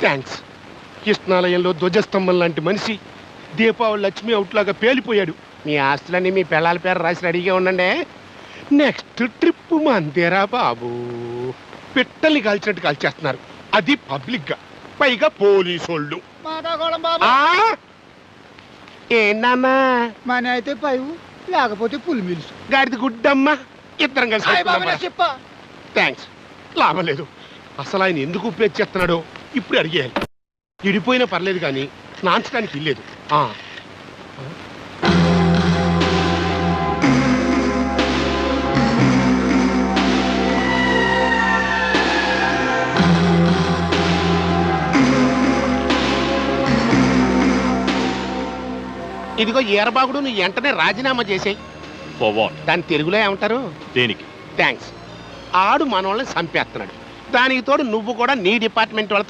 Thanks కృష్ణాలయంలో ధ్వజస్తంభం లాంటి మనిషి దీపావళి లక్ష్మి అవుట్లాగా పేలిపోయాడు. మీ ఆస్తులన్నీ మీ పిల్లల పేరు రాసి రెడీగా ఉండండి. నెక్స్ట్ ట్రిప్ మందేరా బాబు. పిట్టల్ని కాల్చినట్టు కాల్చేస్తున్నారు. అది పబ్లిక్గా పైగా పోలీసోళ్ళు? ఏంటన్నా మన అయితే పైవు లేకపోతే పులి మిల్సు. గాడిది గుడ్డమ్మా. ఇద్దరం కలిసి థ్యాంక్స్ లాభం లేదు. అసలు ఆయన ఎందుకు ఉపయోగ చేస్తున్నాడో ఇప్పుడు అడిగేయాలి. ఇడిపోయినా పర్లేదు కానీ నాంచడానికి ఇల్లేదు ఆ. ఇదిగో ఈరబాగుడు నువ్వు వెంటనే రాజీనామా చేసేయి. దాని తెలుగులో ఏమంటారు? దేనికి? థ్యాంక్స్ ఆడు మనల్ని చంపేస్తున్నాడు. దానికి తోడు నువ్వు కూడా నీ డిపార్ట్మెంట్ వాళ్ళతో